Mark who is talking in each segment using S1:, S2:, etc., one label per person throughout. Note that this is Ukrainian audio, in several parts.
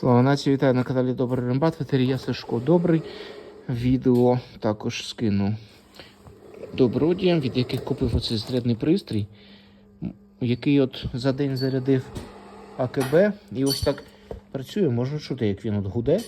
S1: Слава нації, вітаю на каналі Добрий Рембат. Ветері я Сашко Добрий. Відео також скину добродіям, від яких купив оцей зарядний пристрій, який от за день зарядив АКБ. І ось так працює. Можна чути, як він от гуде.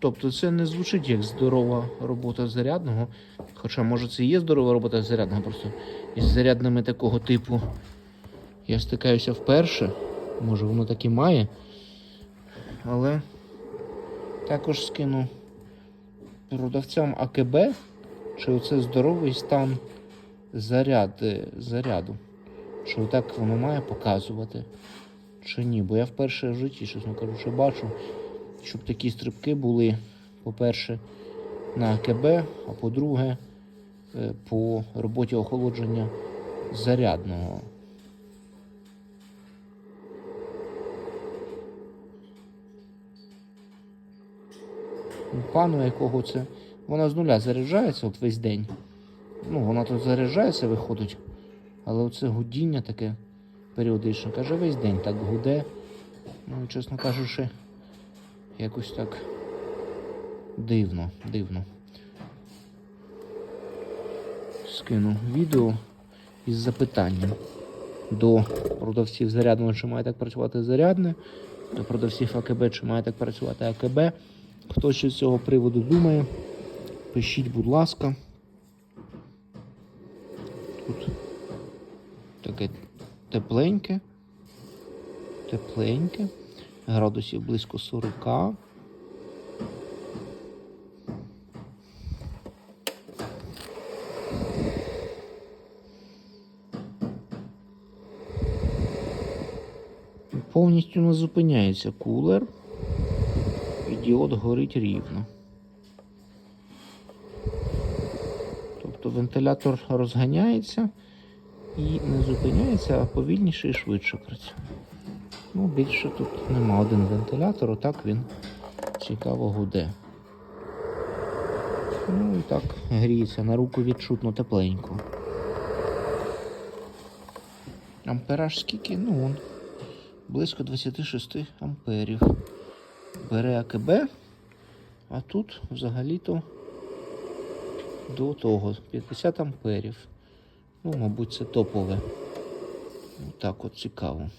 S1: Тобто це не звучить як здорова робота зарядного. Хоча, може, це і є здорова робота зарядного, просто із зарядними такого типу я стикаюся вперше. Може воно так і має. Але також скину продавцям АКБ, чи оце здоровий стан заряд, заряду. Чи так воно має показувати, чи ні. Бо я вперше в житті, чесно кажучи, бачу щоб такі стрибки були, по-перше, на АКБ, а по-друге, е, по роботі охолодження зарядного. Ну, Пану якого це. Вона з нуля заряджається от весь день. Ну, вона тут заряджається, виходить. Але оце гудіння таке періодично. Каже, весь день так гуде. Ну, чесно кажучи, Якось так дивно, дивно. Скину відео із запитанням до продавців зарядного, чи має так працювати зарядне, до продавців АКБ, чи має так працювати АКБ. Хто ще з цього приводу думає, пишіть, будь ласка. Тут таке тепленьке, тепленьке градусів близько 40. Повністю не зупиняється кулер, і діод горить рівно. Тобто вентилятор розганяється і не зупиняється, а повільніше і швидше працює. Ну, більше тут нема один вентилятор, отак він цікаво гуде. Ну і так гріється, на руку відчутно тепленько. Ампераж скільки? Ну вон. Близько 26 амперів. Бере АКБ, а тут взагалі-то до того 50 амперів. Ну, мабуть, це топове. Отак от цікаво.